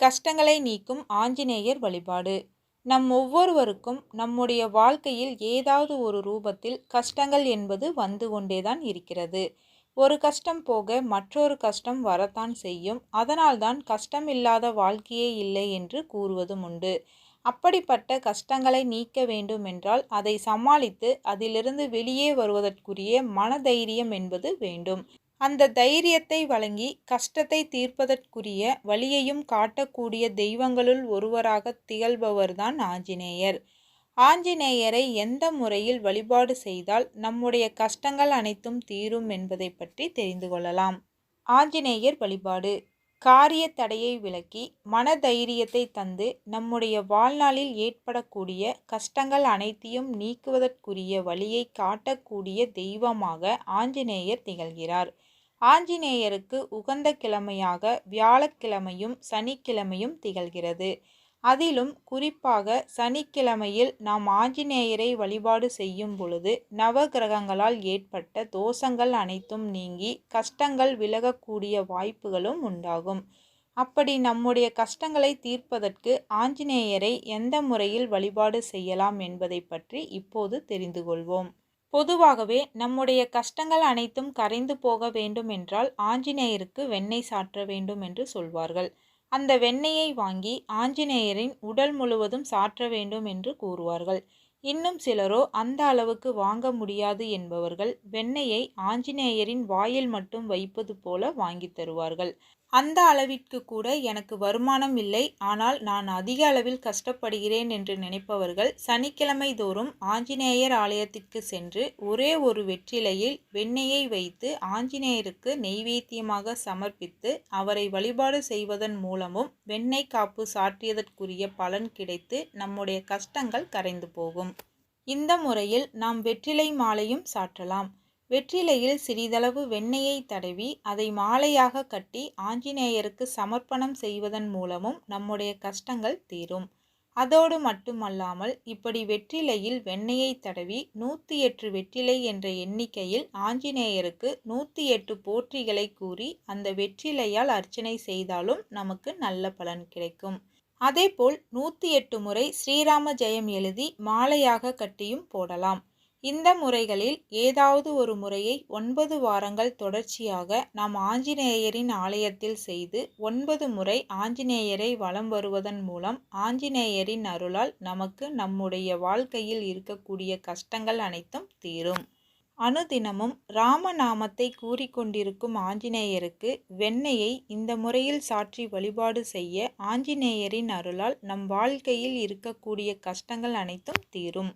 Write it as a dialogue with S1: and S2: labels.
S1: கஷ்டங்களை நீக்கும் ஆஞ்சநேயர் வழிபாடு. நம் ஒவ்வொருவருக்கும் நம்முடைய வாழ்க்கையில் ஏதாவது ஒரு ரூபத்தில் கஷ்டங்கள் என்பது வந்து கொண்டேதான் இருக்கிறது. ஒரு கஷ்டம் போக மற்றொரு கஷ்டம் வரத்தான் செய்யும். அதனால்தான் கஷ்டம் இல்லாத வாழ்க்கையே இல்லை என்று கூறுவதும் உண்டு. அப்படிப்பட்ட கஷ்டங்களை நீக்க வேண்டும் என்றால் அதை சமாளித்து அதிலிருந்து வெளியே வருவதற்குரிய மனதைரியம் என்பது வேண்டும். அந்த தைரியத்தை வழங்கி கஷ்டத்தை தீர்ப்பதற்குரிய வழியையும் காட்டக்கூடிய தெய்வங்களுள் ஒருவராக திகழ்பவர்தான் ஆஞ்சநேயர். ஆஞ்சநேயரை எந்த முறையில் வழிபாடு செய்தால் நம்முடைய கஷ்டங்கள் அனைத்தும் தீரும் என்பதை பற்றி தெரிந்து கொள்ளலாம். ஆஞ்சநேயர் வழிபாடு. காரிய தடையை விலக்கி மன தைரியத்தை தந்து நம்முடைய வாழ்நாளில் ஏற்படக்கூடிய கஷ்டங்கள் அனைத்தையும் நீக்குவதற்குரிய வழியை காட்டக்கூடிய தெய்வமாக ஆஞ்சநேயர் திகழ்கிறார். ஆஞ்சநேயருக்கு உகந்த கிழமையாக வியாழக்கிழமையும் சனிக்கிழமையும் திகழ்கிறது. அதிலும் குறிப்பாக சனிக்கிழமையில் நாம் ஆஞ்சநேயரை வழிபாடு செய்யும் பொழுது நவகிரகங்களால் ஏற்பட்ட தோஷங்கள் அனைத்தும் நீங்கி கஷ்டங்கள் விலகக்கூடிய வாய்ப்புகளும் உண்டாகும். அப்படி நம்முடைய கஷ்டங்களை தீர்ப்பதற்கு ஆஞ்சநேயரை எந்த முறையில் வழிபாடு செய்யலாம் என்பதை பற்றி இப்போது தெரிந்து கொள்வோம். பொதுவாகவே நம்முடைய கஷ்டங்கள் அனைத்தும் கரைந்து போக வேண்டும் என்றால் ஆஞ்சநேயருக்கு வெண்ணெய் சாற்ற வேண்டும் என்று சொல்வார்கள். அந்த வெண்ணெயை வாங்கி ஆஞ்சநேயரின் உடல் முழுவதும் சாற்ற வேண்டும் என்று கூறுவார்கள். இன்னும் சிலரோ அந்த அளவுக்கு வாங்க முடியாது என்பவர்கள் வெண்ணெயை ஆஞ்சநேயரின் வாயில் மட்டும் வைப்பது போல வாங்கி தருவார்கள். அந்த அளவிற்கு கூட எனக்கு வருமானம் இல்லை. ஆனால் நான் அதிக அளவில் கஷ்டப்படுகிறேன் என்று நினைப்பவர்கள் சனிக்கிழமை தோறும் ஆஞ்சநேயர் ஆலயத்திற்கு சென்று ஒரே ஒரு வெற்றிலையில் வெண்ணெயை வைத்து ஆஞ்சநேயருக்கு நெய்வேத்தியமாக சமர்ப்பித்து அவரை வழிபாடு செய்வதன் மூலமும் வெண்ணெய் காப்பு சாற்றியதற்குரிய பலன் கிடைத்து நம்முடைய கஷ்டங்கள் கரைந்து போகும். இந்த முறையில் நாம் வெற்றிலை மாலையும் சாற்றலாம். வெற்றிலையில் சிறிதளவு வெண்ணெயை தடவி அதை மாலையாக கட்டி ஆஞ்சநேயருக்கு சமர்ப்பணம் செய்வதன் மூலமும் நம்முடைய கஷ்டங்கள் தீரும். அதோடு மட்டுமல்லாமல் இப்படி வெற்றிலையில் வெண்ணெயை தடவி நூற்றி எட்டு வெற்றிலை என்ற எண்ணிக்கையில் ஆஞ்சநேயருக்கு நூற்றி எட்டு போற்றிகளை கூறி அந்த வெற்றிலையால் அர்ச்சனை செய்தாலும் நமக்கு நல்ல பலன் கிடைக்கும். அதேபோல் நூற்றி எட்டு முறை ஸ்ரீராம ஜெயம் எழுதி மாலையாக கட்டியும் போடலாம். இந்த முறைகளில் ஏதாவது ஒரு முறையை ஒன்பது வாரங்கள் தொடர்ச்சியாக நாம் ஆஞ்சநேயரின் ஆலயத்தில் செய்து ஒன்பது முறை ஆஞ்சநேயரை வலம் வருவதன் மூலம் ஆஞ்சநேயரின் அருளால் நமக்கு நம்முடைய வாழ்க்கையில் இருக்கக்கூடிய கஷ்டங்கள் அனைத்தும் தீரும். அனுதினமும் ராமநாமத்தை கூறிக்கொண்டிருக்கும் ஆஞ்சநேயருக்கு வெண்ணெயை இந்த முறையில் சாற்றி வழிபாடு செய்ய ஆஞ்சநேயரின் அருளால் நம் வாழ்க்கையில் இருக்கக்கூடிய கஷ்டங்கள் அனைத்தும் தீரும்.